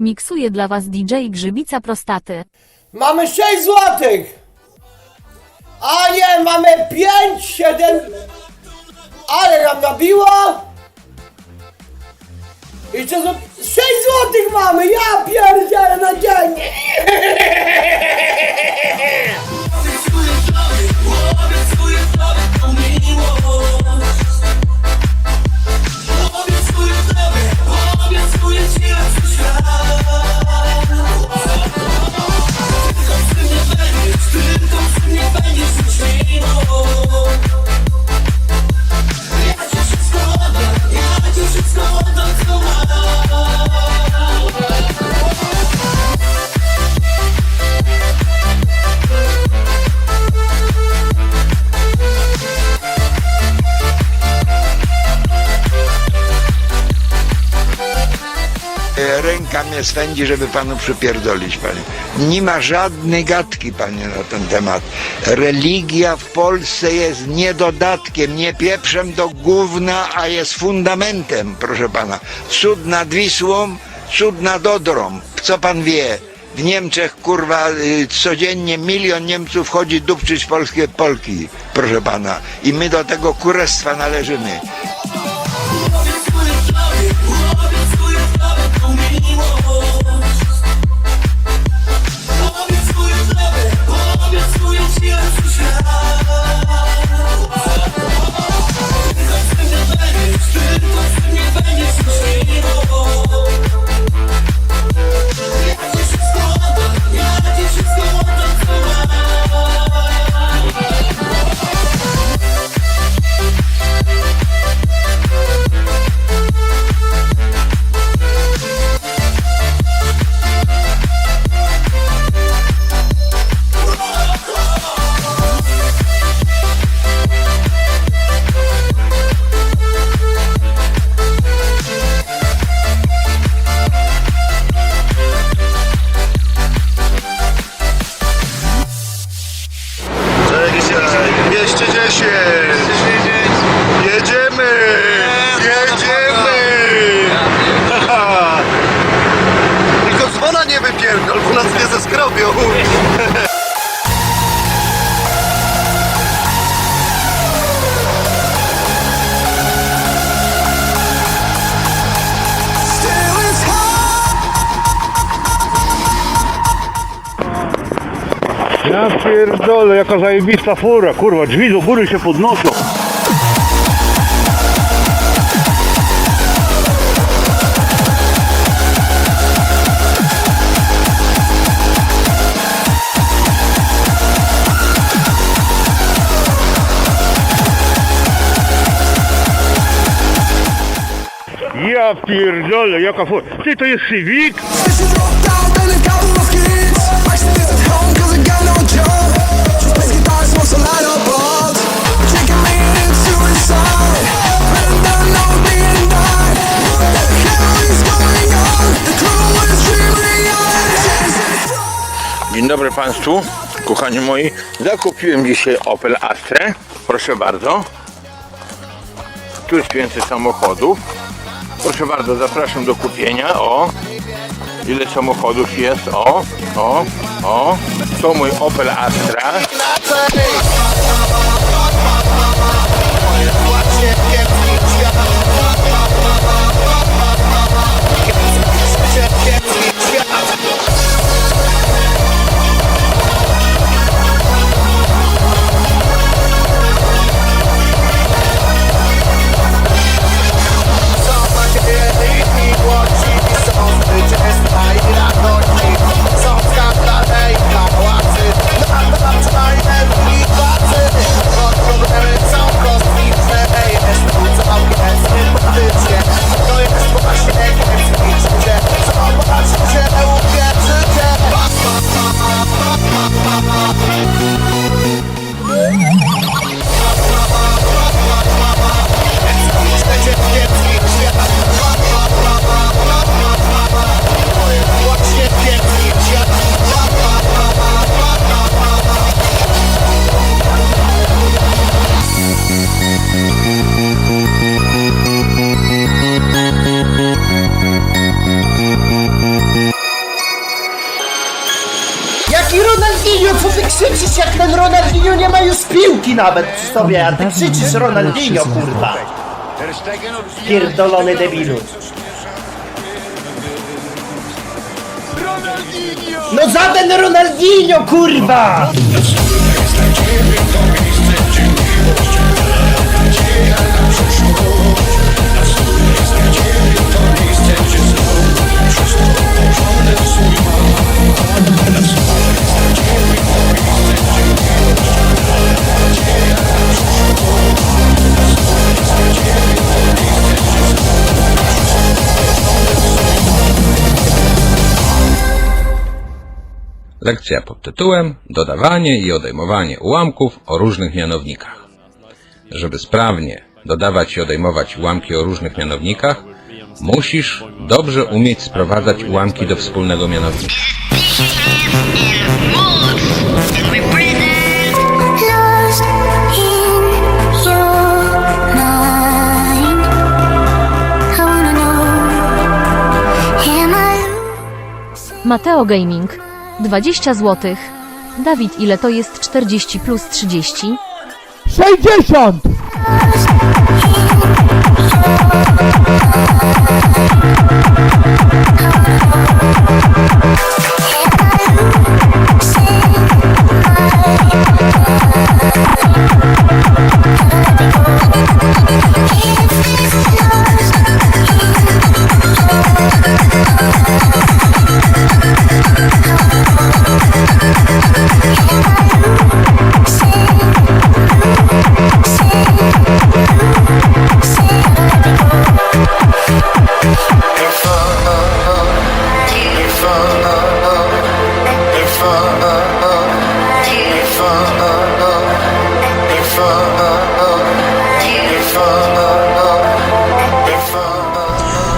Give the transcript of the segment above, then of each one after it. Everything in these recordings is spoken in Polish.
Miksuje dla was DJ Grzybica Prostaty. Mamy 6 złotych! A nie, mamy 5, 7... Ale nam nabiło! I co za... 6 złotych mamy! Ja pierdzielę na dzień! the Swędzi, żeby panu przypierdolić, panie. Nie ma żadnej gadki, panie, na ten temat. Religia w Polsce jest nie dodatkiem, nie pieprzem do gówna, a jest fundamentem, proszę pana. Cud nad Wisłą, cud nad Odrą. Co pan wie? W Niemczech, kurwa, y, codziennie milion Niemców chodzi dupczyć polskie Polki, proszę pana. I my do tego kurestwa należymy. Obiecuję tobie, tą miłość Obiecuję tobie, obiecuję ci lepszy świat Ja pierdolę, jaka zajebista fura, kurwa, drzwi do góry się podnoszą. Ja pierdolę, jaka fura. Ty, to jest Civic? Dzień dobry Państwu, kochani moi. Zakupiłem dzisiaj Opel Astra. Proszę bardzo. Tu jest więcej samochodów. Proszę bardzo, zapraszam do kupienia. O, ile samochodów jest. O, o, o. To mój Opel Astra. Krzyczysz, jak ten Ronaldinho nie ma już piłki nawet przy sobie, a ty krzyczysz Ronaldinho, kurwa. Pierdolony debilu. No żaden Ronaldinho, kurwa! Lekcja pod tytułem Dodawanie i odejmowanie ułamków o różnych mianownikach. Żeby sprawnie dodawać i odejmować ułamki o różnych mianownikach, musisz dobrze umieć sprowadzać ułamki do wspólnego mianownika. Mateo Gaming. 20 zł. Dawid, ile to jest 40 plus 30? 60!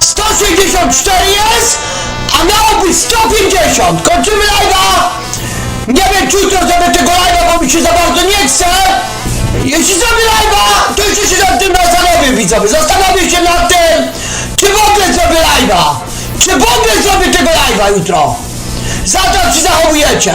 164 jest, a miało być 150. Kończymy live'a. Nie wiem, czy jutro zrobię tego live'a, bo mi się za bardzo nie chce. Jeśli zrobię live'a, to jeszcze się nad tym zastanowię, widzowie. Zastanowię się nad tym, czy w ogóle zrobię live'a. Czy w ogóle zrobię tego live'a jutro. Za to się zachowujecie.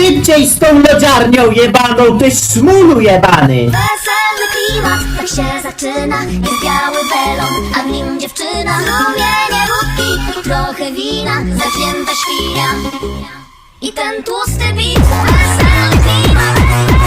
Szybciej z tą lodziarnią jebaną, ty szmulu jebany! Weselny klimat, tak się zaczyna. Jest biały welon, a w nim dziewczyna. Rumienie wódki trochę wina Zacięta świnia. I ten tłusty bit Weselny klimat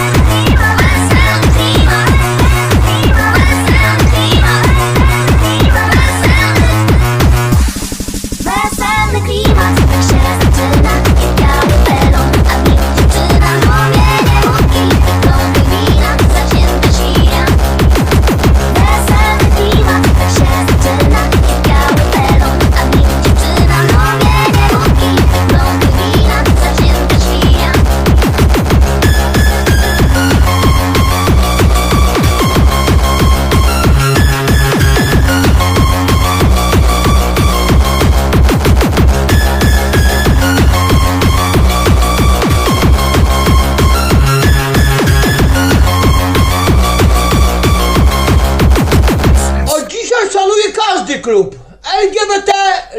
klub. LGBT,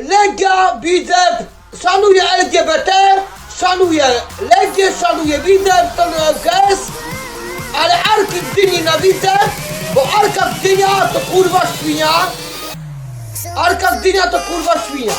Legia, Widzew, szanuję LGBT, szanuję Legię, szanuję Widzew, szanuję GS, ale Arki Gdyni nienawidzę, bo Arka Gdynia to kurwa świnia. Arka Gdynia to kurwa świnia.